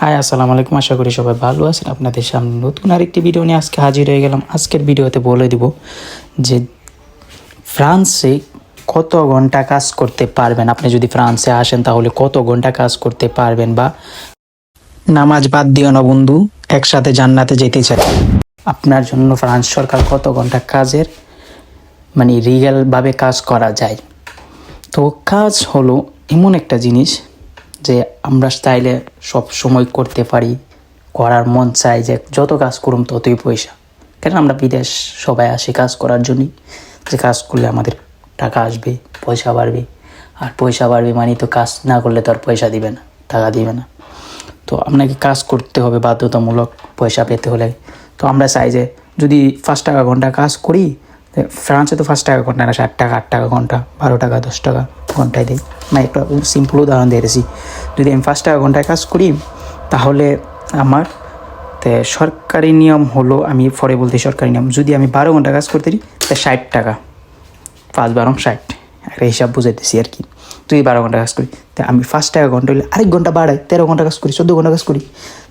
High, আসসালামু আলাইকুম। আশা করি সবাই ভালো আছেন। আপনাদের সামনে নতুন আরেকটি ভিডিও নিয়ে আজকে হাজির হয়ে গেলাম। আজকের ভিডিওতে বলে দিব যে ফ্রান্সে কত ঘণ্টা কাজ করতে পারবেন? আপনি যদি ফ্রান্সে আসেন, তাহলে কত ঘণ্টা কাজ করতে পারবেন? বা নামাজ বাদ দিও না বন্ধু, একসাথে জান্নাতে যেতে চাই। আপনার জন্য ফ্রান্স সরকার কত ঘণ্টা কাজের মানে রিয়েলভাবে কাজ করা যায়? তো কাজ হলো এমন একটা জিনিস যে আমরা চাইলে সব সময় করতে পারি, করার মন চাই যে যত কাজ করুম ততই পয়সা। কেন আমরা বিদেশ সবাই আসি কাজ করার জন্যই। যে কাজ করলে আমাদের টাকা আসবে, পয়সা বাড়বে। আর পয়সা বাড়বে মানে তো কাজ না করলে তো আর পয়সা দিবে না, টাকা দিবে না। তো আপনাকে কাজ করতে হবে বাধ্যতামূলক পয়সা পেতে হলে। তো আমরা চাই যে যদি পাঁচ টাকা ঘণ্টা কাজ করি ফ্রান্সে তো পাঁচ টাকা ঘণ্টা না, ষাট টাকা, আট টাকা ঘণ্টা, বারো টাকা, দশ টাকা। ঘন্টায় দেয় না একটা সিম্পল উদাহরণ দিয়েছি যদি আমি পাঁচ টাকা ঘন্টায় কাজ করি, তাহলে আমার তে সরকারি নিয়ম হলো, আমি পরে বলতে সরকারি নিয়ম, যদি আমি বারো ঘণ্টা কাজ করতে তা ষাট টাকা। পাঁচ, বারো, ষাট। একটা হিসাব বুঝাইতেছি আর কি। তুই বারো ঘণ্টা কাজ করি, তা আমি পাঁচ টাকা ঘণ্টা হলে আরেক ঘণ্টা বাড়াই, তেরো ঘণ্টা কাজ করি, চোদ্দ ঘণ্টা কাজ করি।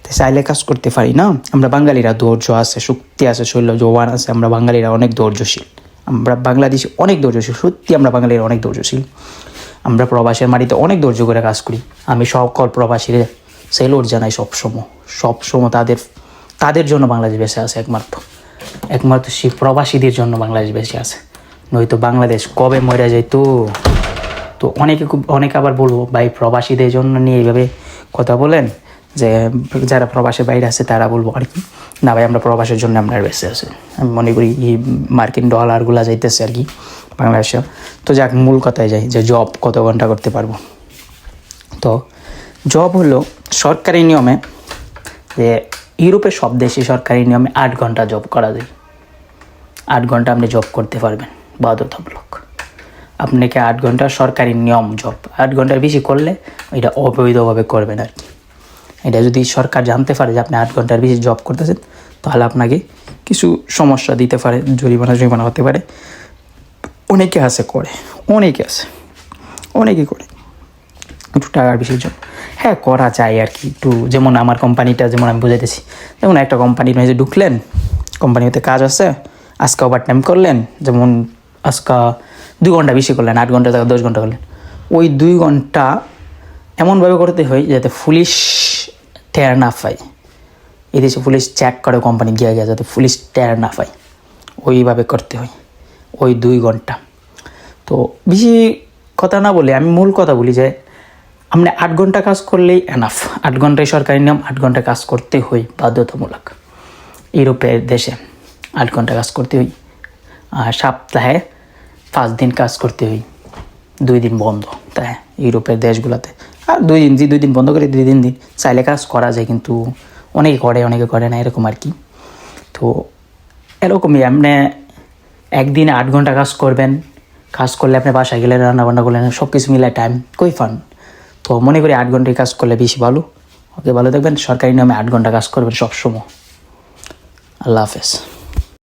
তো চাইলে কাজ করতে পারি না। আমরা বাঙালিরা ধৈর্য আছে, শক্তি আছে শৈল্য জওয়ান আছে, আমরা বাঙালিরা অনেক ধৈর্যশীল। আমরা বাংলাদেশে অনেক ধৈর্যশীল, সত্যি আমরা বাঙালির অনেক ধৈর্যশীল। আমরা প্রবাসের মাটিতে অনেক ধৈর্য করে কাজ করি। আমি সকল প্রবাসীদের সেলোর জানাই সবসময়। সবসময় তাদের তাদের জন্য বাংলাদেশ বেঁচে আছে একমাত্র। একমাত্র সেই প্রবাসীদের জন্য বাংলাদেশ বেঁচে আছে। নয়তো বাংলাদেশ কবে মরে যাইতো তো? তো অনেকে খুব, অনেকে আবার বলব, ভাই, প্রবাসীদের জন্য নিয়ে এইভাবে কথা বলেন যে, যারা প্রবাসের বাইরে আছে তারা বলব, আর কি? না ভাই, আমরা প্রবাসের জন্য আমরা বেঁচে আছি। আমি মনে করি এই মার্কিন ডলারগুলো যাইতেছে আর কি বাংলাদেশে। তো যাক, মূল কথায় যাই যে জব কত ঘণ্টা করতে পারব। তো জব হলো সরকারি নিয়মে যে ইউরোপের সব দেশে সরকারি নিয়মে আট ঘণ্টা জব করা যায়। আট ঘণ্টা আপনি জব করতে পারবেন বাধ্যতামূলক আপনাকে আট ঘণ্টা সরকারি নিয়ম জব আট ঘণ্টার বেশি করলে এটা অবৈধভাবে করবেন আর কি। এটা যদি সরকার জানতে পারে যে আপনি আট ঘণ্টার বেশি জব করতেছেন, তাহলে আপনাকে কিছু সমস্যা দিতে পারে, জরিমানা জরিমানা হতে পারে। অনেকে আছে করে, অনেকে আছে, অনেকে করে। একটু টাকার বেশি জন্য। হ্যাঁ করা যায় আর কি। একটু যেমন আমার কোম্পানিটা যেমন আমি বুঝাইতেছি, যেমন একটা কোম্পানির মাঝে ঢুকলেন কোম্পানিতে কাজ আছে, আজকে ওভার টাইম করলেন, যেমন আজকে দুই ঘণ্টা বেশি করলেন, আট ঘণ্টা থেকে দশ ঘণ্টা করলেন। ওই দুই ঘণ্টা এমনভাবে করতে হয় যাতে পুলিশ টের না পায় এদেশে পুলিশ চেক করে কোম্পানি গিয়ে গিয়ে যাতে পুলিশ টের না পায়। ওইভাবে করতে হয়, ওই দুই ঘণ্টা। তো বেশি কথা না বলে আমি মূল কথা বলি যে আপনি আট ঘণ্টা কাজ করলেই এনাফ আট ঘন্টায় সরকারি নিয়ম, আট ঘণ্টা কাজ করতে হয় বাধ্যতামূলক। ইউরোপের দেশে আট ঘণ্টা কাজ করতে হই আর সপ্তাহে পাঁচ দিন কাজ করতে হই দুই দিন বন্ধ। তাই ইউরোপের দেশগুলোতে আর দুই দিন দুই দিন বন্ধ করে দুই দিন দিন চাইলে কাজ করা যায় কিন্তু অনেকে করে অনেকে করে না, এরকম আর কি। তো এরকমই, আপনি একদিনে আট ঘণ্টা কাজ করবেন, কাজ করলে আপনি বাসায় গেলেন রান্না বান্না করলেন সব কিছু মিলে টাইম কই ফান তো মনে করি আট ঘন্টায় কাজ করলে বেশি ভালো। ওকে, ভালো দেখবেন সরকারি নিয়মে আট ঘণ্টা কাজ করবেন সবসময়। আল্লাহ হাফেজ।